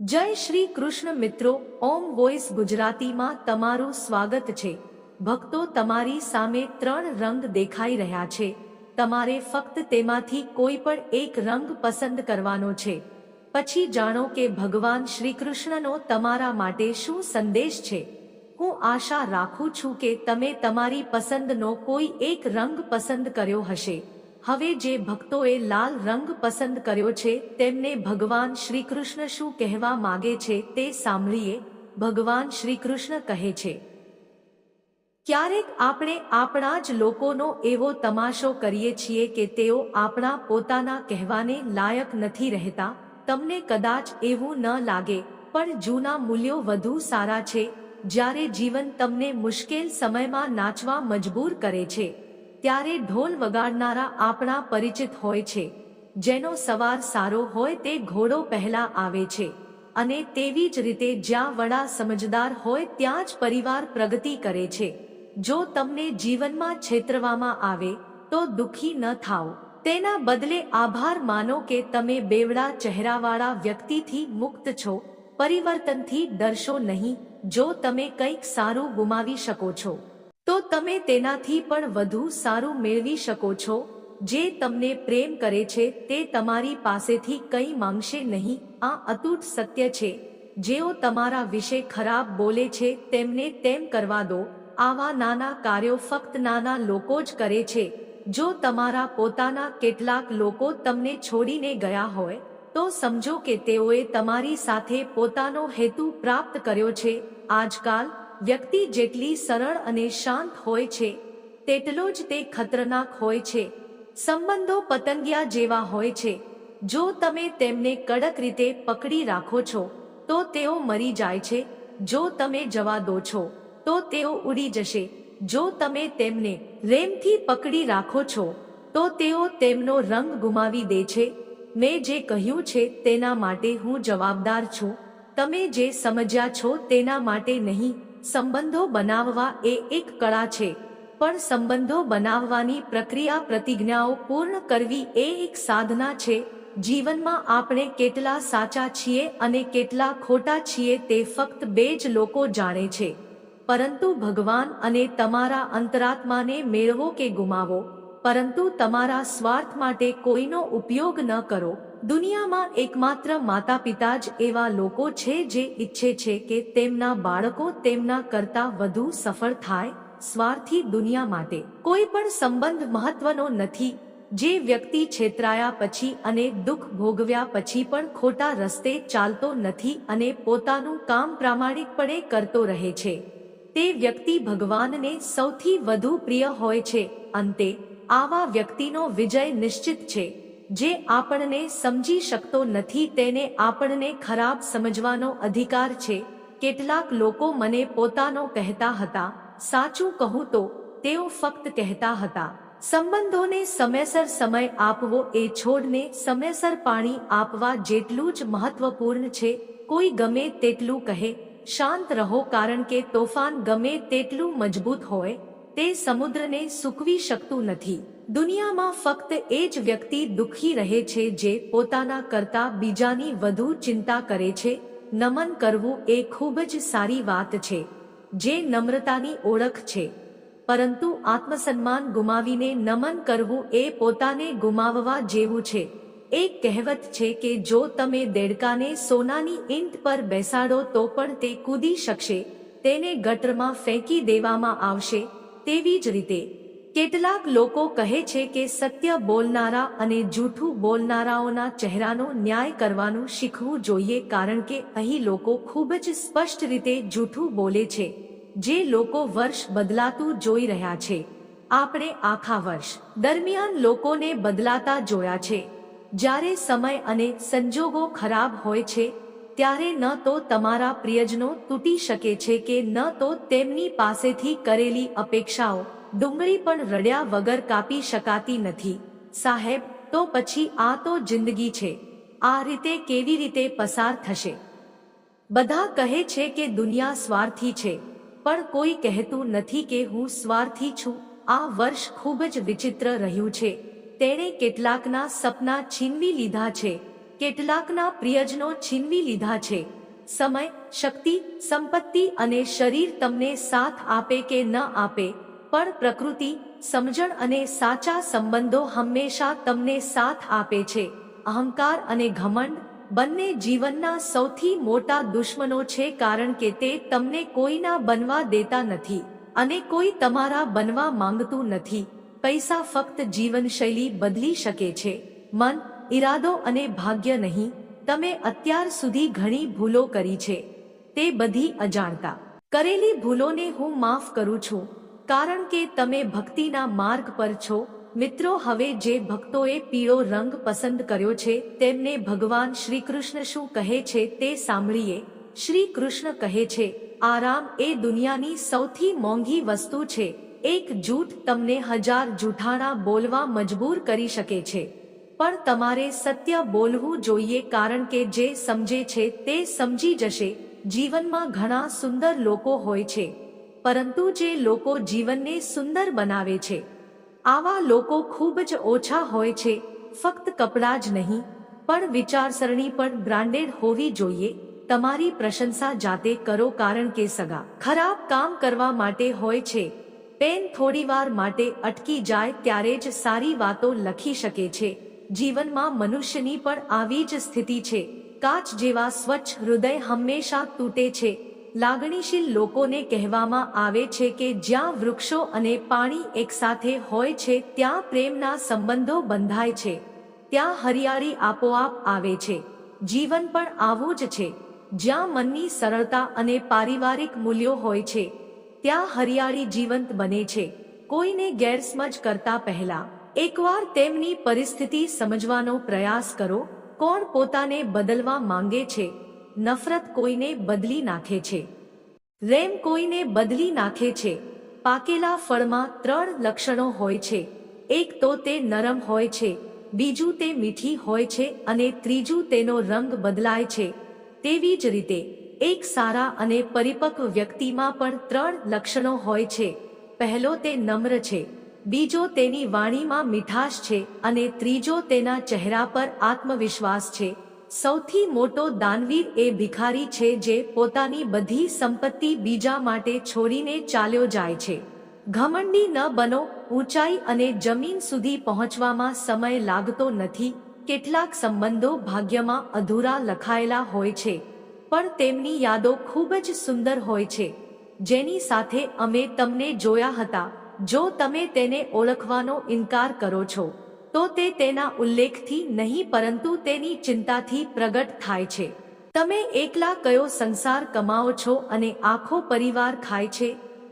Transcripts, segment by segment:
જય શ્રી કૃષ્ણ મિત્રો, ઓમ વોઇસ ગુજરાતીમાં તમારું સ્વાગત છે. ભક્તો તમારી સામે ત્રણ રંગ દેખાઈ રહ્યા છે. તમારે ફક્ત તેમાંથી કોઈ પણ એક રંગ પસંદ કરવાનો છે. પછી જાણો કે ભગવાન શ્રી કૃષ્ણનો તમારા માટે શું સંદેશ છે. હું આશા રાખું છું કે તમે તમારી પસંદનો કોઈ એક રંગ પસંદ કર્યો હશે. હવે જે ભક્તોએ લાલ રંગ પસંદ કર્યો છે, તેમને ભગવાન શ્રી કૃષ્ણ શું કહેવા માગે છે તે સાંભળીએ, ભગવાન શ્રી કૃષ્ણ કહે છે. ક્યારેક આપણે આપણા જ લોકોનો એવો તમાશો કરીએ છીએ કે તેઓ આપણા પોતાના કહેવાને લાયક નથી રહેતા, તમને કદાચ એવું ન લાગે, પણ જૂના મૂલ્યો વધુ સારા છે, જ્યારે જીવન તમને મુશ્કેલ સમયમાં નાચવા મજબૂર કરે છે. ત્યારે ઢોલ વગાડનારા આપણા પરિચિત હોય છે. જેનો સવાર સારો હોય તે ઘોડો પહેલા આવે છે. અને તેવી જ રીતે જ્યાં વડા સમજદાર હોય ત્યાં જ પરિવાર પ્રગતિ કરે છે. જો તમને જીવનમાં છેતરવામાં આવે, તો દુખી ન થાઓ. તેના બદલે આભાર માનો કે તમે બેવડા ચહેરાવાળા વ્યક્તિથી મુક્ત છો, પરિવર્તનથી ડરશો નહીં, જો તમે કંઈક સારું ગુમાવી શકો છો. તો તમે તેનાથી પણ વધુ સારું મેળવી શકો છો. જે તમને પ્રેમ કરે છે, તે તમારી પાસેથી કંઈ માંગશે નહીં. આ અતૂટ સત્ય છે. જેઓ તમારા વિશે ખરાબ બોલે છે, તેમને તેમ કરવા દો. આવા નાના કાર્યો ફક્ત નાના લોકો જ કરે છે. જો તમારા પોતાના કેટલાક લોકો તમને છોડીને ગયા હોય, તો સમજો કે તેઓએ તમારી સાથે પોતાનો હેતુ પ્રાપ્ત કર્યો છે. આજકાલ વ્યક્તિ જેટલી સરળ અને શાંત હોય છે, તેટલો જ તે ખતરનાક હોય છે. સંબંધો પતંગિયા જેવા હોય છે. જો તમે તેમને કડક રીતે પકડી રાખો છો, તો તેઓ મરી જાય છે. જો તમે જવા દો છો, તો તેઓ ઉડી જશે. જો તમે તેમને રેમથી પકડી રાખો છો, તો તેઓ તેમનો રંગ ગુમાવી દે છે. મેં જે કહ્યું છે તેના માટે હું જવાબદાર છું. તમે જે સમજ્યા છો તેના માટે નહીં સંબંધો બનાવવા એ એક કળા છે, પણ સંબંધો બનાવવાની પ્રક્રિયા પ્રતિજ્ઞાઓ પૂર્ણ કરવી એ એક સાધના છે. જીવનમાં આપણે કેટલા સાચા છીએ અને કેટલા ખોટા છીએ તે ફક્ત બે જ લોકો જાણે છે. પરંતુ ભગવાન અને તમારા અંતરાત્માને મેળવો કે ગુમાવો, પરંતુ તમારા સ્વાર્થ માટે કોઈનો ઉપયોગ ન કરો. દુનિયામાં એકમાત્ર માતા પિતા જ એવા લોકો છે જે ઈચ્છે છે કે તેમના બાળકો તેમના કરતા વધુ સફળ થાય સ્વાર્થી દુનિયા માટે. કોઈ પણ સંબંધ મહત્વનો નથી. જે વ્યક્તિ છેતરાયા પછી અને દુઃખ ભોગવ્યા પછી પણ ખોટા રસ્તે ચાલતો નથી અને પોતાનું કામ પ્રામાણિકપણે કરતો રહે છે. તે વ્યક્તિ ભગવાનને સૌથી વધુ પ્રિય હોય છે. અંતે, આવા વ્યક્તિનો વિજય નિશ્ચિત છે. જે આપણને સમજી શકતો નથી તેને આપણને ખરાબ સમજવાનો અધિકાર છે. કેટલાક લોકો મને પોતાનો કહેતા હતા, સાચું કહું તો, તેઓ ફક્ત કહેતા હતા. સંબંધોને સમયસર સમય આપવો એ છોડને સમયસર પાણી આપવા જેટલું જ મહત્વપૂર્ણ છે. કોઈ ગમે તેટલું કહે, શાંત રહો, કારણ કે તોફાન ગમે તેટલું મજબૂત હોય, તે સમુદ્રને સૂકવી શકતું નથી. દુનિયામાં ફક્ત એ જ વ્યક્તિ દુઃખી રહે છે જે પોતાના કરતા બીજાની વધુ ચિંતા કરે છે. નમન કરવું એ ખૂબ જ સારી વાત છે, જે નમ્રતાની ઓળખ છે. પરંતુ આત્મસન્માન ગુમાવીને નમન કરવું એ પોતાને ગુમાવવા જેવું છે. એક કહેવત છે કે જો તમે દેડકાને સોનાની ઈંટ પર બેસાડો તો પણ તે કૂદી શકશે, તેને ગટરમાં ફેંકી દેવામાં આવશે, તેવી જ રીતે કેટલાક લોકો કહે છે કે સત્ય બોલનારા અને જૂઠું બોલનારાઓના ચહેરાનો ન્યાય કરવાનું શીખવું જોઈએ કારણ કે અહીં લોકો ખૂબ જ સ્પષ્ટ રીતે જૂઠું બોલે છે. જે લોકો વર્ષ બદલાતું જોઈ રહ્યા છે. આપણે આખા વર્ષ દરમિયાન લોકોને બદલાતા જોયા છે. જ્યારે સમય અને સંજોગો ખરાબ હોય છે, ત્યારે ન તો તમારા પ્રિયજનો તૂટી શકે છે કે ન તો તેમની પાસેથી કરેલી અપેક્ષાઓ ડુંગળી પણ રડ્યા વગર કાપી શકાતી નથી. સાહેબ, તો પછી આ તો જિંદગી છે. આ રીતે કેવી રીતે પસાર થશે? બધા કહે છે કે દુનિયા સ્વાર્થી છે, પણ કોઈ કહેતું નથી કે હું સ્વાર્થી છું. આ વર્ષ ખૂબ જ વિચિત્ર રહ્યું છે. તેણે કેટલાકના સપના છીનવી લીધા છે, કેટલાકના પ્રિયજનો છીનવી લીધા છે. સમય, શક્તિ, સંપત્તિ અને શરીર તમને સાથ આપે કે ન આપે પણ પ્રકૃતિ, સમજણ અને સાચા સંબંધો હંમેશા તમને સાથ આપે છે. અહંકાર અને ઘમંડ બંને જીવનના સૌથી મોટા દુશ્મનો છે કારણ કે તે તમને કોઈના બનવા દેતા નથી અને કોઈ તમારા બનવા માંગતું નથી. પૈસા ફક્ત જીવનશૈલી બદલી શકે છે. મન, ઈરાદો અને ભાગ્ય નહીં, તમે અત્યાર સુધી ઘણી ભૂલો કરી છે. તે બધી અજાણતા. કરેલી ભૂલોને હું માફ કરું છું. કારણ કે તમે ભક્તિના માર્ગ પર છો. મિત્રો, હવે જે ભક્તોએ પીળો રંગ પસંદ કર્યો છે, તેમને ભગવાન શ્રી કૃષ્ણ શું કહે છે તે સાંભળીએ. શ્રી કૃષ્ણ કહે છે, આરામ એ દુનિયાની સૌથી મોંઘી વસ્તુ છે. એક જૂઠ તમને હજાર જૂઠાણા બોલવા મજબૂર કરી શકે છે. પણ તમારે સત્ય બોલવું જોઈએ કારણ કે જે સમજે છે તે સમજી જશે. જીવનમાં ઘણા સુંદર લોકો હોય છે. પરંતુ જે લોકો જીવનને સુંદર બનાવે છે, આવા લોકો ખૂબ જ ઓછા હોય છે, ફક્ત કપડાં જ નહીં, પણ વિચારસરણી પણ બ્રાન્ડેડ હોવી જોઈએ, તમારી પ્રશંસા જાતે કરો કારણ કે સગા ખરાબ કામ કરવા માટે હોય છે, પેન થોડીવાર માટે અટકી જાય ત્યારે જ સારી વાતો લખી શકે છે, જીવનમાં મનુષ્યની પણ આવી જ સ્થિતિ છે, કાચ જેવા સ્વચ્છ હૃદય હંમેશા તૂટે છે લાગણીશીલ લોકોને કહેવામાં આવે છે કે જ્યાં વૃક્ષો અને પાણી એકસાથે હોય છે, ત્યાં પ્રેમના સંબંધો બંધાય છે. ત્યાં હરિયાળી આપોઆપ આવે છે. જીવન પણ આવું જ છે. જ્યાં મનની સરળતા અને પારિવારિક મૂલ્યો હોય છે, ત્યાં હરિયાળી જીવંત બને છે. કોઈને ગેરસમજ કરતા પહેલા, એકવાર તેમની પરિસ્થિતિ સમજવાનો પ્રયાસ કરો. કોણ પોતાને બદલવા માંગે છે? નફરત કોઈને બદલી નાખે છે. રેમ કોઈને બદલી નાખે છે. પાકેલા ફળમાં ત્રણ લક્ષણો હોય છે. એક તો તે નરમ હોય છે, બીજું તે મીઠી હોય છે અને ત્રીજું તેનો રંગ બદલાય છે. તેવી જ રીતે, એક સારા અને પરિપક્વ વ્યક્તિમાં પણ ત્રણ લક્ષણો હોય છે. પહેલો તે નમ્ર છે, બીજો તેની વાણીમાં મીઠાશ છે અને ત્રીજો તેના ચહેરા પર આત્મવિશ્વાસ છે. સૌથી મોટો દાનવીર એ ભિખારી છે જે પોતાની બધી સંપત્તિ બીજા માટે છોડીને ચાલ્યો જાય છે. ઘમંડી ન બનો, ઊંચાઈ અને જમીન સુધી પહોંચવામાં સમય લાગતો નથી, કેટલાક સંબંધો ભાગ્યમાં અધૂરા લખાયેલા હોય છે, પણ તેમની યાદો ખૂબ જ સુંદર હોય છે. જેની સાથે અમે તમને જોયા હતા, જો તમે તેને ઓળખવાનો ઇનકાર કરો છો. તો તે તેના ઉલ્લેખથી નહીં, પરંતુ તેની ચિંતાથી પ્રગટ થાય છે. તમે એકલા કયો સંસાર કમાઓ છો અને આખો પરિવાર ખાય છે?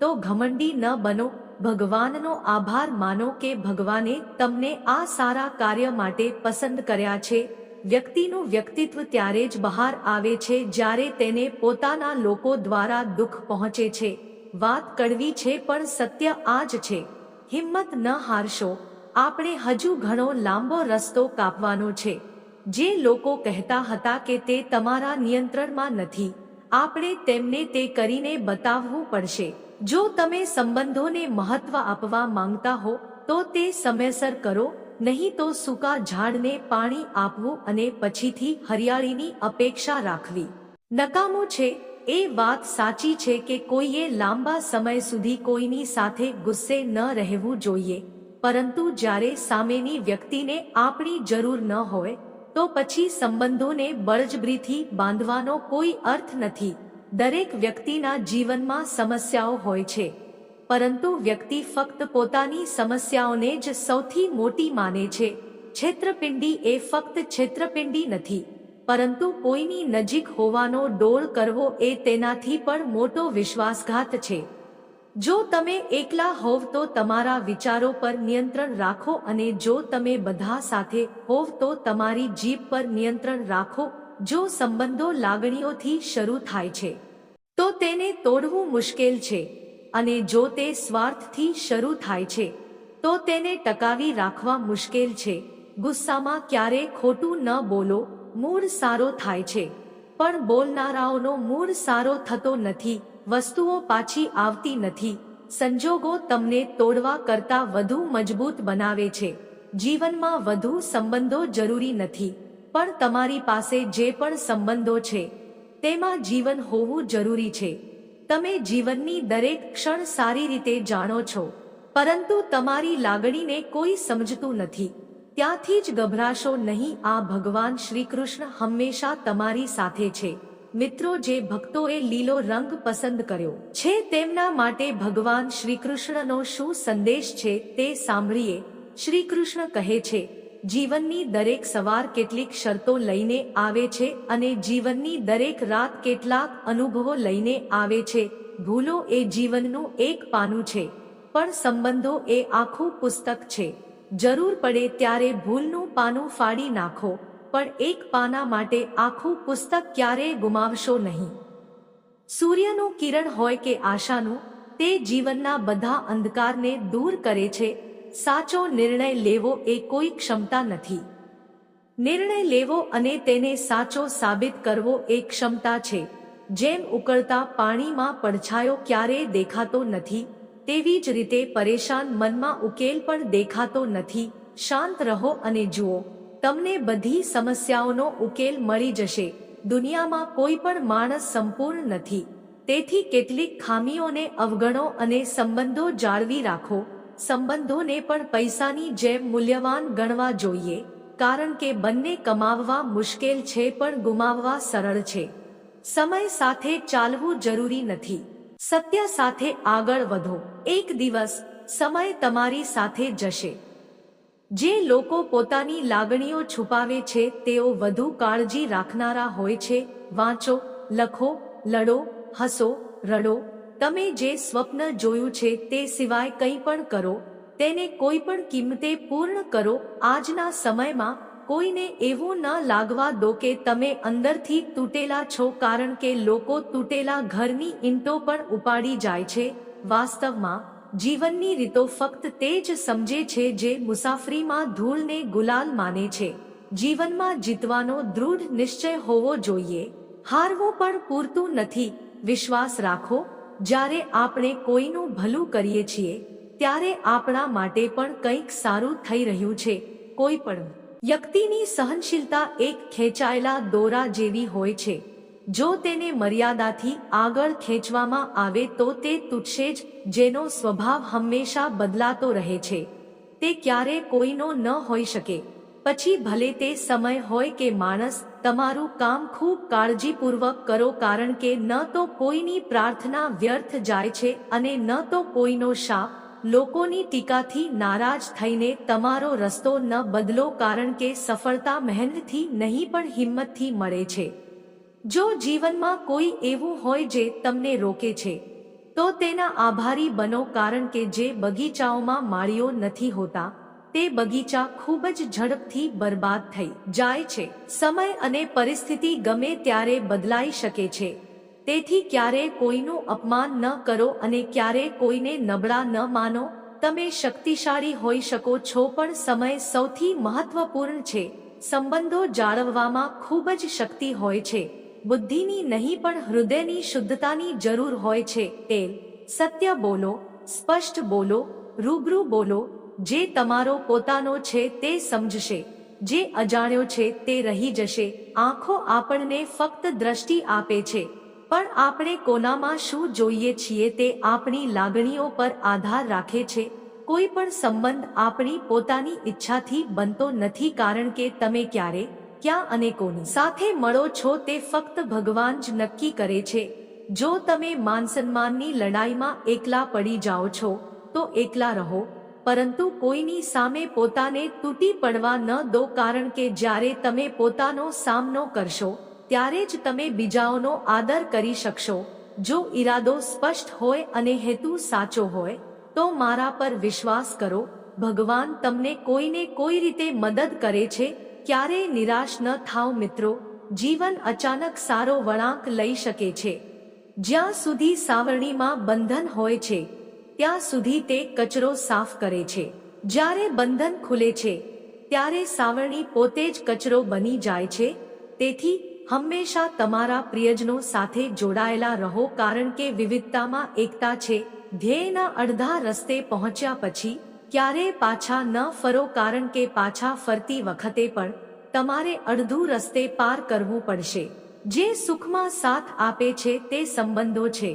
તો ઘમંડી ન બનો, ભગવાનનો આભાર માનો કે ભગવાને તમને આ સારા કાર્ય માટે પસંદ કર્યા છે. વ્યક્તિનું વ્યક્તિત્વ ત્યારે જ બહાર આવે છે જ્યારે તેને પોતાના લોકો દ્વારા દુઃખ પહોંચે છે. વાત કડવી છે પણ સત્ય આ જ છે. હિંમત ન હારશો. આપણે હજુ ઘણો લાંબો રસ્તો કાપવાનો છે. જે લોકો કહેતા હતા કે તે તમારા નિયંત્રણમાં નથી. આપણે તેમને તે કરીને બતાવવું પડશે. જો તમે સંબંધોને મહત્વ આપવા માંગતા હો, તો તે સમયસર કરો, નહીં તો સૂકા ઝાડને પાણી આપવું અને પછીથી હરિયાળીની અપેક્ષા રાખવી. નકામું છે, એ વાત સાચી છે કે કોઈએ લાંબા સમય સુધી કોઈની સાથે ગુસ્સે ન રહેવું જોઈએ. પરંતુ જ્યારે સામેની વ્યક્તિને આપણી જરૂર ન હોય, તો પછી સંબંધોને બળજબરીથી બાંધવાનો કોઈ અર્થ નથી. દરેક વ્યક્તિના જીવનમાં સમસ્યાઓ હોય છે. પરંતુ વ્યક્તિ ફક્ત પોતાની સમસ્યાઓને જ સૌથી મોટી માને છે. છેત્રપિંડી એ ફક્ત છેત્રપિંડી નથી. પરંતુ કોઈની નજીક હોવાનો ડોળ કરવો એ તેનાથી પણ મોટો વિશ્વાસઘાત છે. જો તમે એકલા હોવ તો તમારા વિચારો પર નિયંત્રણ રાખો અને જો તમે બધા સાથે હોવ તો તમારી જીભ પર નિયંત્રણ રાખો, જો સંબંધો લાગણીઓથી શરૂ થાય છે, તો તેને તોડવું મુશ્કેલ છે અને જો તે સ્વાર્થથી શરૂ થાય છે, તો તેને ટકાવી રાખવા મુશ્કેલ છે. ગુસ્સામાં ક્યારે ખોટું ન બોલો મૂળ સારો થાય છે, પણ બોલનારાઓનો મૂળ સારો થતો નથી. વસ્તુઓ પાછી આવતી નથી. સંજોગો તમને તોડવા કરતા વધુ મજબૂત બનાવે છે. જીવનમાં વધુ સંબંધો જરૂરી નથી. પણ તમારી પાસે જે પણ સંબંધો છે, તેમાં જીવન હોવું જરૂરી છે. તમે જીવનની દરેક ક્ષણ સારી રીતે જાણો છો. પરંતુ તમારી લાગણીને કોઈ સમજતું નથી. ત્યાંથી જ ગભરાશો નહીં. આ ભગવાન શ્રી કૃષ્ણ હંમેશા તમારી સાથે છે. મિત્રો, જે ભક્તોએ લીલો રંગ પસંદ કર્યો છે, તેમના માટે ભગવાન શ્રી કૃષ્ણનો શું સંદેશ છે તે સાંભળીએ. શ્રી કૃષ્ણ કહે છે, જીવનની દરેક સવાર કેટલીક શરતો લઈને આવે છે અને જીવનની દરેક રાત કેટલાક અનુભવો લઈને આવે છે. ભૂલો એ જીવનનું એક પાનું છે, પણ સંબંધો એ આખું પુસ્તક છે. જરૂર પડે ત્યારે ભૂલનું પાનું ફાડી નાખો. પણ એક પાના માટે આખું પુસ્તક ક્યારેય ગુમાવશો નહીં. સૂર્યનું કિરણ હોય કે આશાનું, તે જીવનના બધા અંધકારને દૂર કરે છે, સાચો નિર્ણય લેવો એ કોઈ ક્ષમતા નથી. નિર્ણય લેવો અને તેને સાચો સાબિત કરવો એ ક્ષમતા છે, જેમ ઉકળતા પાણીમાં પડછાયો ક્યારેય દેખાતો નથી, તેવી જ રીતે પરેશાન મનમાં ઉકેલ પણ દેખાતો નથી, શાંત રહો અને જુઓ. તમને બધી સમસ્યાઓનો ઉકેલ મળી જશે. દુનિયામાં કોઈ પણ માણસ સંપૂર્ણ નથી. તેથી કેટલીક ખામીઓને અવગણો અને સંબંધો જાળવી રાખો. સંબંધોને પણ પૈસાની જેમ મૂલ્યવાન ગણવા જોઈએ. કારણ કે બંને કમાવવા મુશ્કેલ છે પણ ગુમાવવા સરળ છે. સમય સાથે ચાલવું જરૂરી નથી. સત્ય સાથે આગળ વધો. એક દિવસ સમય તમારી સાથે જશે. જે લોકો પોતાની લાગણીઓ છુપાવે છે, તેઓ વધુ કાળજી રાખનારા હોય છે. વાંચો, લખો, લડો, હસો, રડો. તમે જે સ્વપ્ન જોયું છે, તે સિવાય કંઈ પણ કરો. તેને કોઈ પણ કિંમતે પૂર્ણ કરો. આજના સમયમાં કોઈને એવું ન લાગવા દો કે તમે અંદરથી તૂટેલા છો, કારણ કે લોકો તૂટેલા ઘરની ઈંટો પણ ઉપાડી જાય છે. વાસ્તવમાં જીવનની રીતો ફક્ત તે જ સમજે છે જે મુસાફરીમાં ધૂળને ગુલાલ માને છે. જીવનમાં જીતવાનો દૃઢ નિશ્ચય હોવો જોઈએ. હારવું પણ પૂરતું નથી. વિશ્વાસ રાખો, જ્યારે આપણે કોઈનું ભલું કરીએ છીએ, ત્યારે આપણા માટે પણ કંઈક સારું થઈ રહ્યું છે. કોઈ પણ વ્યક્તિની સહનશીલતા એક ખેંચાયેલા દોરા જેવી હોય છે. જો તેને મર્યાદાથી આગળ ખેંચવામાં આવે તો તે તૂટશે જ, જેનો સ્વભાવ હંમેશા બદલાતો રહે છે. તે ક્યારે કોઈનો ન હોઈ શકે. પછી ભલે તે સમય હોય કે માણસ, તમારું કામ ખૂબ કાળજીપૂર્વક કરો કારણ કે ન તો કોઈની પ્રાર્થના વ્યર્થ જાય છે અને ન તો કોઈનો શાપ. લોકોની ટીકાથી નારાજ થઈને તમારો રસ્તો ન બદલો કારણ કે સફળતા મહેનતથી નહીં પણ હિંમતથી મળે છે. જો જીવનમાં કોઈ એવું હોય જે તમને રોકે છે, તો તેના આભારી બનો કારણ કે જે બગીચાઓમાં માળીઓ નથી હોતા, તે બગીચા ખૂબ જ ઝડપથી બરબાદ થઈ જાય છે. સમય અને પરિસ્થિતિ ગમે ત્યારે બદલાઈ શકે છે. તેથી ક્યારે કોઈનું અપમાન ન કરો અને ક્યારે કોઈને નબળા ન માનો, તમે શક્તિશાળી હોઈ શકો છો પણ સમય સૌથી મહત્વપૂર્ણ છે. સંબંધો જાળવવામાં ખૂબ જ શક્તિ હોય છે. બુદ્ધિની નહીં પણ હૃદયની શુદ્ધતાની જરૂર હોય છે. તેલ, સત્ય બોલો, સ્પષ્ટ બોલો, રૂબરૂ બોલો, જે તમારો પોતાનો છે તે સમજશે, જે અજાણ્યો છે તે રહી જશે. આંખો આપણને ફક્ત દ્રષ્ટિ આપે છે. પણ આપણે કોનામાં શું જોઈએ છીએ તે આપણી લાગણીઓ પર આધાર રાખે છે. કોઈ પણ સંબંધ આપણી પોતાની ઈચ્છાથી બનતો નથી કારણ કે તમે ક્યારે ક્યાં અને કોની સાથે મળો છો તે ફક્ત ભગવાન જ નક્કી કરે છે. જો તમે માન સન્માનની લડાઈમાં એકલા પડી જાઓ છો, તો એકલા રહો. પરંતુ કોઈની સામે પોતાને તૂટી પડવા ન દો કારણ કે જ્યારે તમે પોતાનો સામનો કરશો, ત્યારે જ તમે બીજાઓનો આદર કરી શકશો. જો ઈરાદો સ્પષ્ટ હોય અને હેતુ સાચો હોય, તો મારા પર વિશ્વાસ કરો. ભગવાન તમને કોઈને કોઈ રીતે મદદ કરે છે ક્યારેય નિરાશ ન થાવ મિત્રો, જીવન અચાનક સારો વળાંક લઈ શકે છે. જ્યાં સુધી સાવરણીમાં બંધન હોય છે, ત્યાં સુધી તે કચરો સાફ કરે છે. જ્યારે બંધન ખુલે છે, ત્યારે સાવરણી પોતે જ કચરો બની જાય છે. તેથી, હંમેશા તમારા પ્રિયજનો સાથે જોડાયેલા રહો કારણ કે વિવિધતામાં એકતા છે. ધ્યેયના અડધા રસ્તે પહોંચ્યા પછી ક્યારે પાછા ન ફરો કારણ કે પાછા ફરતી વખતે પણ તમારે અડધું રસ્તે પાર કરવું પડશે. જે સુખમાં સાથ આપે છે તે સંબંધો છે,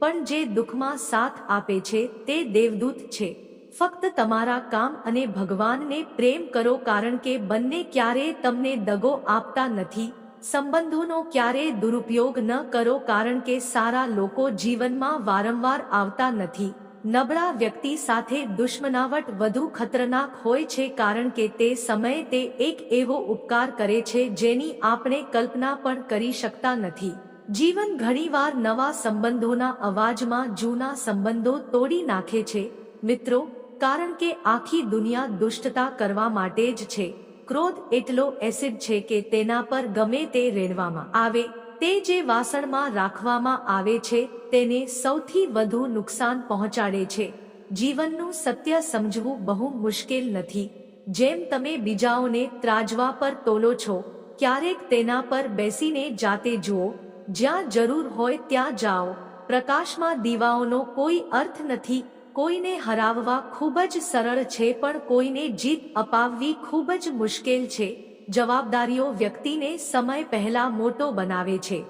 પણ જે દુઃખમાં સાથ આપે છે તે દેવદૂત છે. ફક્ત તમારા કામ અને ભગવાનને પ્રેમ કરો કારણ કે બંને ક્યારેય તમને દગો આપતા નથી. સંબંધોનો ક્યારેય દુરુપયોગ ન કરો કારણ કે સારા લોકો જીવનમાં વારંવાર આવતા નથી. નબળા વ્યક્તિ સાથે દુશ્મનાવટ વધુ ખતરનાક હોય છે કારણ કે તે સમયે તે એક એવો ઉપકાર કરે છે જેની આપણે કલ્પના પણ કરી શકતા નથી. જીવન ઘણીવાર નવા સંબંધોના અવાજમાં જૂના સંબંધો તોડી નાખે છે. મિત્રો, કારણ કે આખી દુનિયા દુષ્ટતા કરવા માટે જ છે. ક્રોધ એટલો એસિડ છે કે તેના પર ગમે તે રેડવામાં આવે. તે જે વાસણમાં રાખવામાં આવે છે, તેને સૌથી વધુ નુકસાન પહોંચાડે છે. જીવનનું સત્ય સમજવું બહુ મુશ્કેલ નથી. જેમ તમે બીજાઓને ત્રાજવા પર તોલો છો, ક્યારેક તેના પર બેસીને જાતે જુઓ. જ્યાં જરૂર હોય ત્યાં જાઓ. પ્રકાશમાં દીવાઓનો કોઈ અર્થ નથી. કોઈને હરાવવા ખૂબ જ સરળ છે, પણ કોઈને જીત અપાવવી ખૂબ જ મુશ્કેલ છે. જવાબદારીઓ વ્યક્તિને સમય પહેલા મોટો બનાવે છે.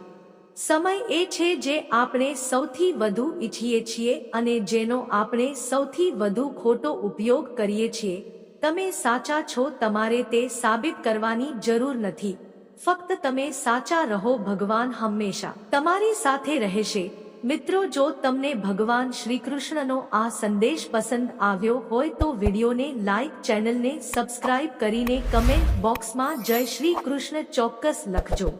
સમય એ છે જે આપણે સૌથી વધુ ઈચ્છીએ છીએ અને જેનો આપણે સૌથી વધુ ખોટો ઉપયોગ કરીએ છીએ. તમે સાચા છો, તમારે તે સાબિત કરવાની જરૂર નથી. ફક્ત તમે સાચા રહો ભગવાન હંમેશા. તમારી સાથે રહેશે. મિત્રો, જો તમને ભગવાન શ્રી કૃષ્ણનો આ સંદેશ પસંદ આવ્યો હોય તો વિડીયોને લાઈક, ચેનલને સબસ્ક્રાઇબ કરીને કમેન્ટ બોક્સમાં જય શ્રી કૃષ્ણ ચોક્કસ લખજો.